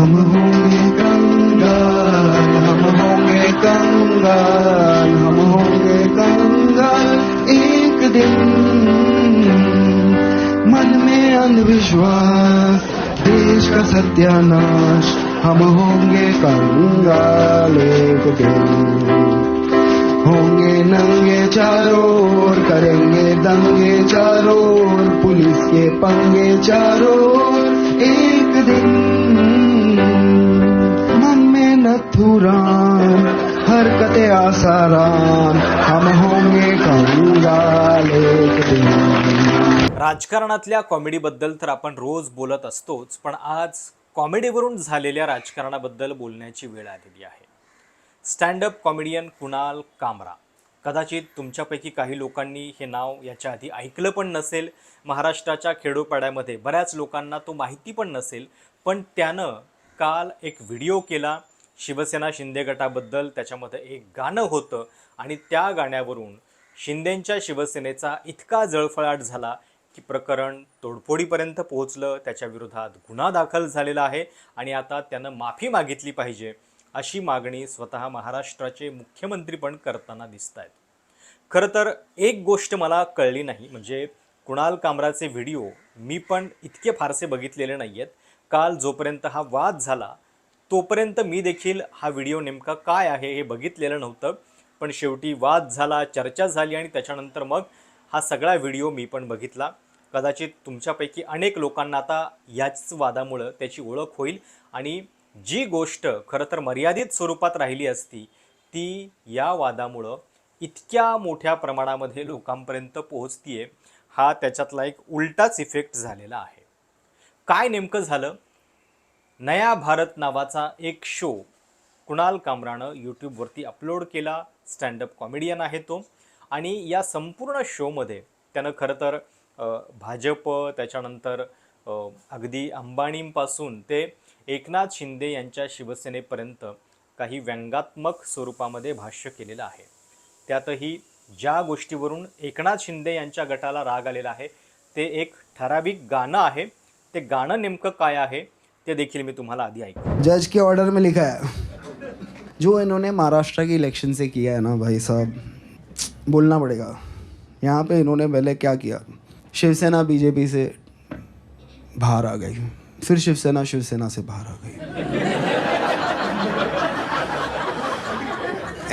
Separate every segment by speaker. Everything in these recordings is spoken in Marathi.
Speaker 1: हम होंगे कंगाल हम होंगे कंगाल हम होंगे कंगाल एक दिन मन में अंधविश्वास, देश का सत्यानाश हम होंगे कंगाल एक दिन। होंगे नंगे चारों करेंगे दंगे चारों पुलिस के पंगे चारों एक दिन में नथुराम हरकते आसाराम हम होंगे
Speaker 2: राजकारणातल्या कॉमेडीबद्दल तर आपण रोज बोलत असतोच पण आज कॉमेडीवरून झालेल्या राजकारणाबद्दल बोलण्याची वेळ आलेली आहे. Stand up comedian Kunal Kamra. कदाचित तुमच्यापैकी काही लोकांनी हे नाव याच्या आधी ऐकलं पण नसेल. महाराष्ट्राच्या खेडोपाड्यामध्ये बऱ्याच लोकांना तो माहिती पण नसेल पण त्यानं काल एक व्हिडिओ केला. शिवसेना शिंदे गटाबद्दल त्याच्यामध्ये एक गाणं होतं आणि त्या गाण्यावरून शिंदेंच्या शिवसेनेचा इतका जळफळाट झाला की प्रकरण तोडफोडीपर्यंत पोहोचलं त्याच्या विरोधात गुन्हा दाखल झालेला आहे आणि आता त्यानं माफी मागितली पाहिजे अशी मागणी स्वतः महाराष्ट्राचे मुख्यमंत्री पण करताना दिसत आहेत खरं तर एक गोष्ट मला कळली नाही म्हणजे कुणाल कामराचे व्हिडिओ मी पण इतके फारसे बघितलेले नाही आहेत काल जोपर्यंत हा वाद झाला तोपर्यंत मी देखील हा व्हिडिओ नेमका काय आहे हे बघितलेलं नव्हतं पण शेवटी वाद झाला चर्चा झाली आणि त्याच्यानंतर मग हा सगळा व्हिडिओ मी पण बघितला. कदाचित तुमच्यापैकी अनेक लोकांना आता याच वादामुळं त्याची ओळख होईल आणि जी गोष्ट खरं तर मर्यादित स्वरूपात राहिली असती ती या वादामुळं इतक्या मोठ्या प्रमाणामध्ये लोकांपर्यंत पोहोचतीये हा त्याच्यातला एक उलटाच इफेक्ट झालेला आहे. काय नेमकं झालं? नया भारत नावाचा एक शो कुणाल कामरानं यूट्यूबवरती अपलोड केला. स्टँडअप कॉमेडियन आहे तो. आणि या संपूर्ण शोमध्ये त्यानं खरं तर भाजप त्याच्यानंतर अगदी अंबाणींपासून ते एकनाथ शिंदे यांच्या शिवसेनेपर्यंत काही व्यंगात्मक स्वरूपामध्ये भाष्य केलेलं आहे. त्यातही ज्या गोष्टीवरून एकनाथ शिंदे यांच्या गटाला राग आलेला आहे ते एक ठराविक गाणं आहे. ते गाणं नेमकं काय आहे? ते देखील मी तुम्हाला आधी ऐकू
Speaker 1: जज के ऑर्डर में लिखा है। जो इन्होंने महाराष्ट्र के इलेक्शन से किया है ना भाई साहब, बोलना पड़ेगा। यहाँ पे इन्होंने पहले क्या किया? शिवसेना बीजेपी से बाहर आ गई। फिर शिवसेना शिवसेना से बाहर आ गई।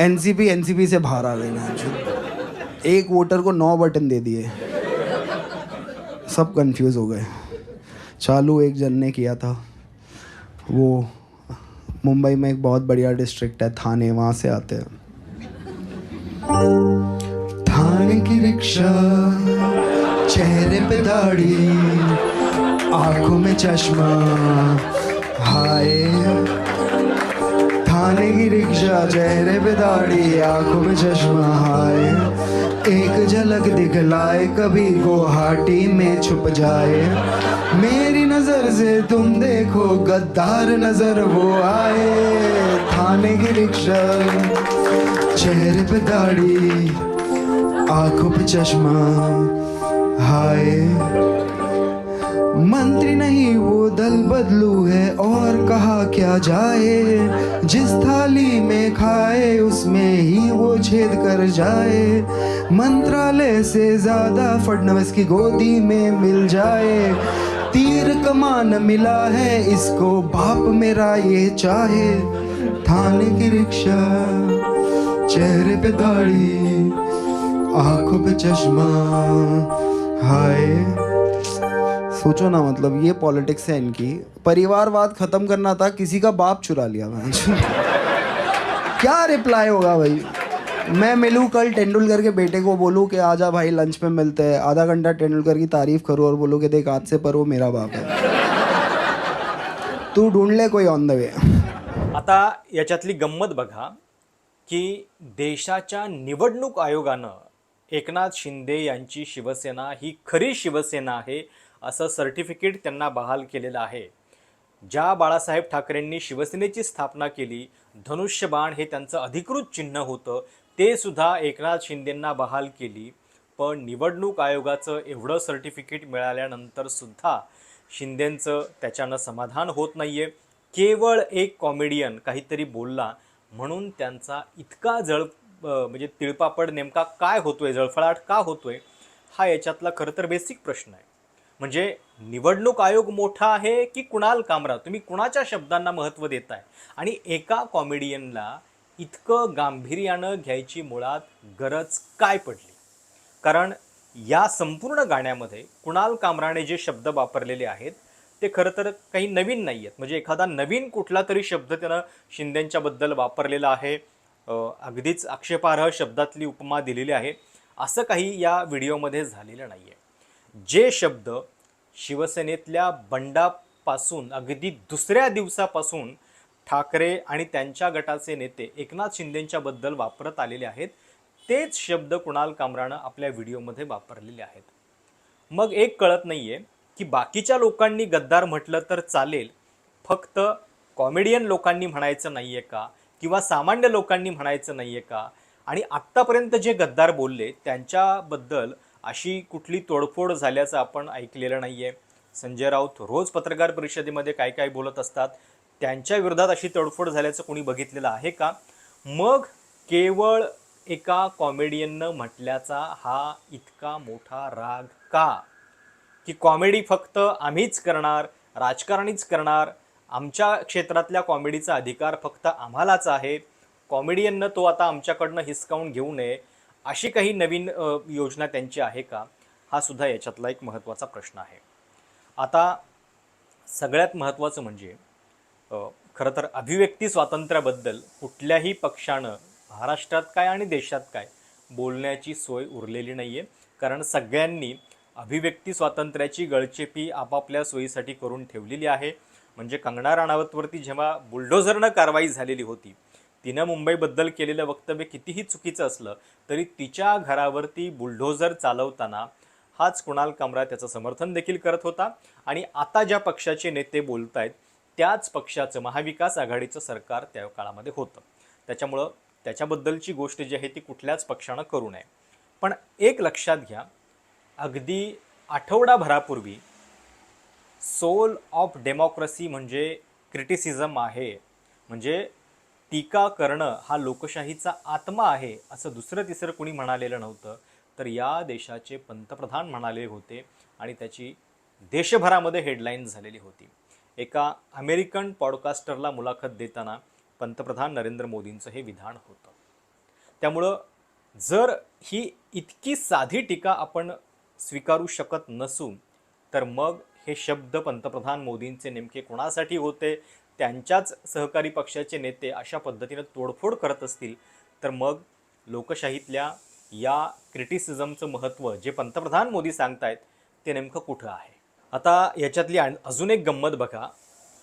Speaker 1: एनसीपी एनसीपी से बाहर आ गई ना एक वोटर को नौ बटन दे दिए। सब कंफ्यूज हो गए। चालू एक जन ने किया था। वो मुंबई में एक बहुत बढ़िया डिस्ट्रिक्ट है, थाने, वहाँ से आते हैं। थाने की रिक्शा, चेहरे पे दाढ़ी, आँखों में चश्मा, हाय। थाने की रिक्शा, चेहरे पे दाढ़ी, आँखों में चश्मा, हाय। एक झलक दिखलाए, कभी गुवाहाटी में छुप जाए। मेरी से तुम देखो, गद्दार नज़र वो आए। थाने की रिक्शा चेहरे पे दाढ़ी, आँखों पे चश्मा, हाय। मंत्री नहीं, वो दल बदलू है, और कहा क्या जाए। जिस थाली में खाए, उसमें ही वो छेद कर जाए। मंत्रालय से ज़्यादा फडनवीस की गोदी में मिल जाए। तीर कमान मिला है, इसको बाप मेरा ये चाहे। थाने की रिक्शा, चेहरे पे दाढ़ी, आँखों पे चश्मा, हाय। सोचो ना मतलब ये पॉलिटिक्स है इनकी। परिवारवाद खत्म करना था, किसी का बाप चुरा लिया क्या रिप्लाई होगा भाई? मैं मिलूँ कल तेंदुलकर के बेटे को बोलूँ कि आजा भाई लंच पे मिलते हैं। आधा घंटा तेंदुलकर की तारीफ करूँ और बोलूँ कि देख आज से पर वो मेरा बाप है। तू ढूंढ ले कोई ऑन द वे
Speaker 2: आता याच्यातली गंमत बघा की देशाच्या निवडणूक आयोगानं एकनाथ शिंदे यांची शिवसेना ही खरी शिवसेना आहे असं सर्टिफिकेट त्यांना बहाल केलेलं आहे. ज्या बाळासाहेब ठाकरेंनी शिवसेनेची स्थापना केली धनुष्यबाण हे त्यांचं अधिकृत चिन्ह होतं. ते सुद्धा एकनाथ शिंदेंना बहाल केली. पण निवडणूक आयोगाचं एवढं सर्टिफिकेट मिळाल्यानंतर सुद्धा शिंदेंचं त्याच्यानं समाधान होत नाही आहे केवळ एक कॉमेडियन काहीतरी बोलला म्हणून त्यांचा इतका जळ म्हणजे तिळपापड नेमका काय होतोय जळफळाट का होतोय हा याच्यातला खरं तर बेसिक प्रश्न आहे. म्हणजे निवडणूक आयोग मोठा आहे की कुणाल कामरा तुम्ही कुणाच्या शब्दांना महत्त्व देताय? आणि एका कॉमेडियनला इतकं गांभीर्यानं घ्यायची मुळात गरज काय पडली? कारण या संपूर्ण गाण्यामध्ये कुणाल कामराने जे शब्द वापरलेले आहेत ते खरं तर काही नवीन नाही आहेत म्हणजे एखादा नवीन कुठला तरी शब्द त्यानं शिंदेंच्याबद्दल वापरलेला आहे अगदीच आक्षेपार्ह शब्दातली उपमा दिलेली आहे असं काही या व्हिडिओमध्ये झालेलं नाही आहे जे शब्द शिवसेनेतल्या बंडापासून अगदी दुसऱ्या दिवसापासून ठाकरे आणि त्यांच्या गटाचे नेते एकनाथ शिंदेंच्याबद्दल वापरत आलेले आहेत तेच शब्द कुणाल कामरानं आपल्या व्हिडिओमध्ये वापरलेले आहेत. मग एक कळत नाहीये की बाकीच्या लोकांनी गद्दार म्हटलं तर चालेल फक्त कॉमेडियन लोकांनी म्हणायचं नाहीये का? किंवा सामान्य लोकांनी म्हणायचं नाहीये का? आणि आत्तापर्यंत जे गद्दार बोलले त्यांच्याबद्दल अशी कुठली तोडफोड झाल्याचं आपण ऐकलेलं नाही आहे संजय राऊत रोज पत्रकार परिषदेमध्ये काय काय बोलत असतात त्यांच्या विरोधात अशी तडफोड झाल्याचं कोणी बघितलेलं आहे का? मग केवळ एका कॉमेडियननं म्हटल्याचा हा इतका मोठा राग का? की कॉमेडी फक्त आम्हीच करणार राजकारणीच करणार आमच्या क्षेत्रातल्या कॉमेडीचा अधिकार फक्त आम्हालाच आहे कॉमेडियननं तो आता आमच्याकडनं हिसकावून घेऊ नये अशी काही नवीन योजना त्यांची आहे का? हा सुद्धा याच्यातला एक महत्त्वाचा प्रश्न आहे. आता सगळ्यात महत्त्वाचं म्हणजे खरं तर अभिव्यक्ती स्वातंत्र्याबद्दल कुठल्याही पक्षानं महाराष्ट्रात काय आणि देशात काय बोलण्याची सोय उरलेली नाही आहे कारण सगळ्यांनी अभिव्यक्ती स्वातंत्र्याची गळचेपी आपापल्या सोयीसाठी करून ठेवलेली आहे. म्हणजे कंगना राणावतवरती जेव्हा बुलडोझरनं कारवाई झालेली होती तिनं मुंबईबद्दल केलेलं वक्तव्य कितीही चुकीचं असलं तरी तिच्या घरावरती बुलडोझर चालवताना हाच कुणाल कामरा त्याचं समर्थन देखील करत होता. आणि आता ज्या पक्षाचे नेते बोलत आहेत त्याच पक्षाचं महाविकास आघाडीचं सरकार त्या काळामध्ये होतं. त्याच्यामुळं त्याच्याबद्दलची गोष्ट जी आहे ती कुठल्याच पक्षानं करू नये. पण एक लक्षात घ्या अगदी आठवडाभरापूर्वी सोल ऑफ डेमोक्रेसी म्हणजे क्रिटिसिझम आहे. म्हणजे टीका करणं हा लोकशाहीचा आत्मा आहे असं दुसरं तिसरं कोणी म्हणालेलं नव्हतं. तर या देशाचे पंतप्रधान म्हणाले होते आणि त्याची देशभरामध्ये हेडलाईन झालेली होती. एका अमेरिकन पॉडकास्टरला मुलाखत देताना पंतप्रधान नरेंद्र मोदींचं हे विधान होतं. त्यामुळं जर ही इतकी साधी टीका आपण स्वीकारू शकत नसू तर मग हे शब्द पंतप्रधान मोदींचे नेमके कोणासाठी होते त्यांच्याच सहकारी पक्षाचे नेते अशा पद्धतीनं तोडफोड करत असतील तर मग लोकशाहीतल्या या क्रिटिसिझमचं महत्त्व जे पंतप्रधान मोदी सांगतायत ते नेमकं कुठं आहे? आता याच्यातली अजून एक गंमत बघा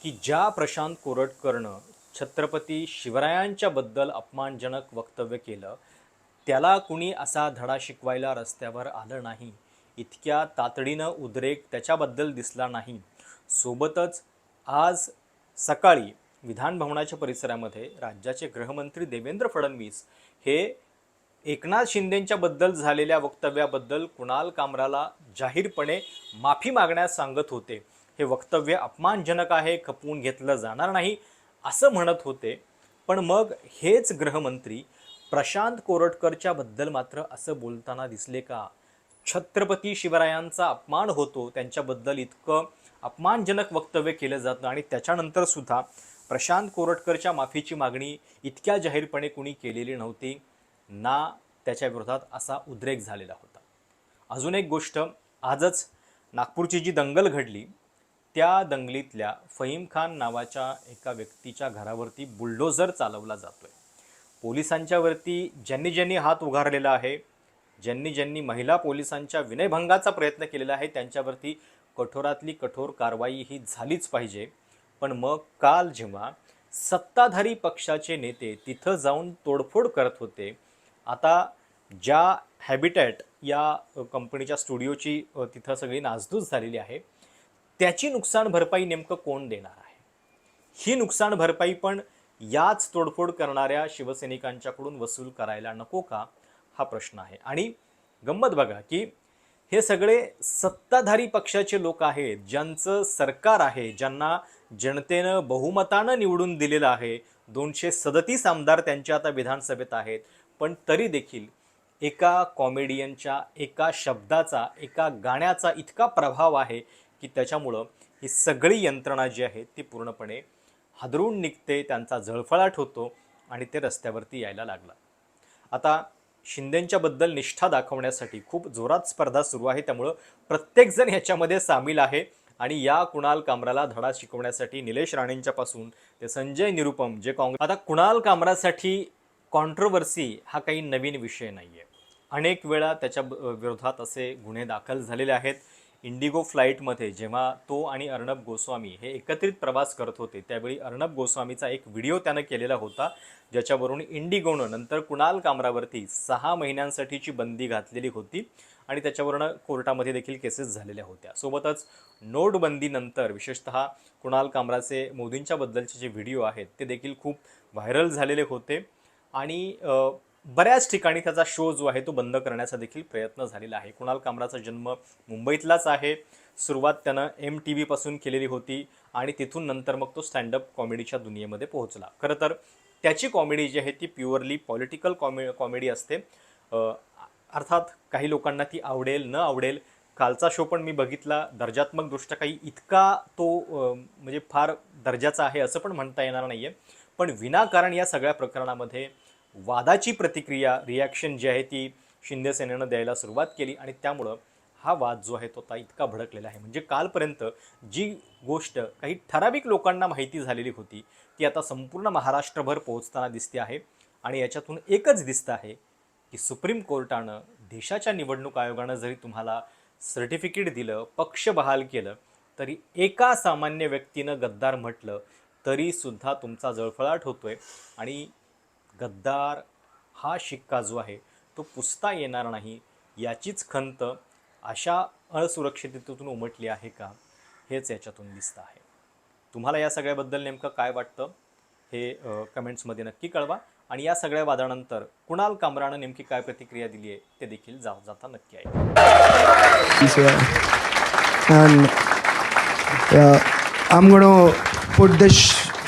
Speaker 2: की ज्या प्रशांत कोरटकरनं छत्रपती शिवरायांच्या बद्दल अपमानजनक वक्तव्य केलं त्याला कुणी असा धडा शिकवायला रस्त्यावर आलं नाही इतक्या तातडीनं उद्रेक त्याच्याबद्दल दिसला नाही. सोबतच आज सकाळी विधानभवनाच्या परिसरामध्ये राज्याचे गृहमंत्री देवेंद्र फडणवीस हे एकनाथ शिंदेच्या बद्दल झालेल्या वक्तव्याबद्दल कुणाल कामराला जाहीरपणे माफी मागण्यास सांगत होते. हे वक्तव्य अपमानजनक आहे खपवून घेतलं जाणार नाही असं म्हणत होते. पण मग हेच गृहमंत्री प्रशांत कोरटकरच्या बद्दल मात्र असं बोलताना दिसले का? छत्रपती शिवरायांचा अपमान होतो त्यांच्याबद्दल इतकं अपमानजनक वक्तव्य केलं जातं आणि त्याच्यानंतर सुद्धा प्रशांत कोरटकरच्या माफीची मागणी इतक्या जाहीरपणे कुणी केलेली नव्हती. ना त्याच्या विरोधात असा उद्रेक झालेला होता. अजून एक गोष्ट आजच नागपूरची जी दंगल घडली त्या दंगलीतल्या फहीम खान नावाच्या एका व्यक्तीच्या घरावरती बुलडोझर चालवला जातोय. आहे पोलिसांच्यावरती ज्यांनी ज्यांनी हात उघारलेला आहे ज्यांनी ज्यांनी महिला पोलिसांच्या विनयभंगाचा प्रयत्न केलेला आहे त्यांच्यावरती कठोरातली कठोर कारवाई ही झालीच पाहिजे. पण मग काल जेव्हा सत्ताधारी पक्षाचे नेते तिथं जाऊन तोडफोड करत होते आता ज्या हॅबिटॅट या कंपनीच्या स्टुडिओची तिथं सगळी नासधूस झालेली आहे त्याची नुकसान भरपाई नेमकं कोण देणार आहे? ही नुकसान भरपाई पण याच तोडफोड करणाऱ्या शिवसैनिकांच्याकडून वसूल करायला नको का? हा प्रश्न आहे. आणि गंमत बघा की हे सगळे सत्ताधारी पक्षाचे लोक आहेत ज्यांचं सरकार आहे ज्यांना जनतेनं बहुमतानं निवडून दिलेलं आहे. दोनशे सदतीस आमदार त्यांच्या आता विधानसभेत आहेत. पण तरी देखील एका कॉमेडियनच्या एका शब्दाचा एका गाण्याचा इतका प्रभाव आहे की त्याच्यामुळं ही सगळी यंत्रणा जी आहे ती पूर्णपणे हादरून निघते त्यांचा झळफळाट होतो आणि ते रस्त्यावरती यायला लागला. आता शिंदेंच्याबद्दल निष्ठा दाखवण्यासाठी खूप जोरात स्पर्धा सुरू आहे त्यामुळं प्रत्येकजण ह्याच्यामध्ये सामील आहे आणि या कुणाल कामराला धडा शिकवण्यासाठी निलेश राणेंच्या पासून ते संजय निरुपम जे काँग्रेस आता कुणाल कामरासाठी कॉन्ट्रोवर्सी हा काही नवीन विषय नाही आहे अनेक वेळा त्याच्या विरोधात असे गुन्हे दाखल झालेले आहेत. इंडिगो फ्लाईटमध्ये जेव्हा तो आणि अर्णब गोस्वामी हे एकत्रित प्रवास करत होते त्यावेळी अर्णब गोस्वामीचा एक व्हिडिओ त्यानं केलेला होता ज्याच्यावरून इंडिगोनं नंतर कुणाल कामरावरती सहा महिन्यांसाठीची बंदी घातलेली होती आणि त्याच्यावरनं कोर्टामध्ये देखील केसेस झालेल्या होत्या. सोबतच नोटबंदीनंतर विशेषतः कुणाल कामराचे मोदींच्याबद्दलचे जे व्हिडिओ आहेत ते देखील खूप व्हायरल झालेले होते. आणि बऱ्याच ठिकाणी त्याचा शो जो आहे तो बंद करण्याचा देखील प्रयत्न झालेला आहे. कुणाल कामराचा जन्म मुंबईतलाच आहे. सुरुवात त्यानं एम टी व्हीपासून केलेली होती आणि तिथून नंतर मग तो स्टँडअप कॉमेडीच्या दुनियेमध्ये पोहोचला. खरं तर त्याची कॉमेडी जी आहे ती प्युअरली पॉलिटिकल कॉमे कॉमेडी असते. अर्थात काही लोकांना ती आवडेल न आवडेल कालचा शो पण मी बघितला. दर्जात्मकदृष्ट्या काही इतका तो म्हणजे फार दर्जाचा आहे असं पण म्हणता येणार नाही आहे पण विनाकारण या सगळ्या प्रकरणामध्ये वादाची प्रतिक्रिया रिॲक्शन जी आहे ती शिंदे सेनेनं द्यायला सुरुवात केली आणि त्यामुळं हा वाद जो आहे तो आता इतका भडकलेला आहे. म्हणजे कालपर्यंत जी गोष्ट काही ठराविक लोकांना माहिती झालेली होती ती आता संपूर्ण महाराष्ट्रभर पोहोचताना दिसते आहे आणि याच्यातून एकच दिसतं आहे की सुप्रीम कोर्टानं देशाच्या निवडणूक आयोगानं जरी तुम्हाला सर्टिफिकेट दिलं पक्ष बहाल केलं तरी एका सामान्य व्यक्तीनं गद्दार म्हटलं तरीसुद्धा तुमचा जळफळाट होतोय आणि गद्दार हा शिक्का जो आहे तो पुसता येणार नाही याचीच खंत अशा असुरक्षिततेतून उमटली आहे का हेच याच्यातून दिसतं आहे. तुम्हाला या सगळ्याबद्दल नेमकं काय वाटतं हे कमेंट्समध्ये नक्की कळवा. आणि या सगळ्या वादानंतर कुणाल कामरानं नेमकी काय प्रतिक्रिया दिली आहे ते देखील जा जाता नक्की आहे
Speaker 1: I'm going to put this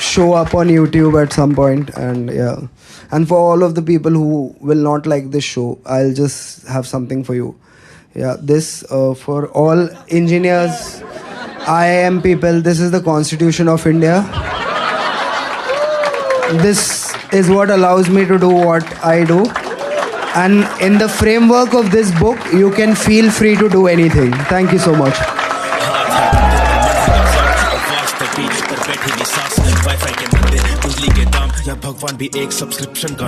Speaker 1: show up on YouTube at some point, and yeah. And for all of the people who will not like this show, I'll just have something for you. Yeah, this uh, for all engineers, IIM people. This is the Constitution of India. This is what allows me to do what I do. And in the framework of this book, you can feel free to do anything. Thank you so much.
Speaker 3: भगवान भी एक सब्सक्रिप्शन का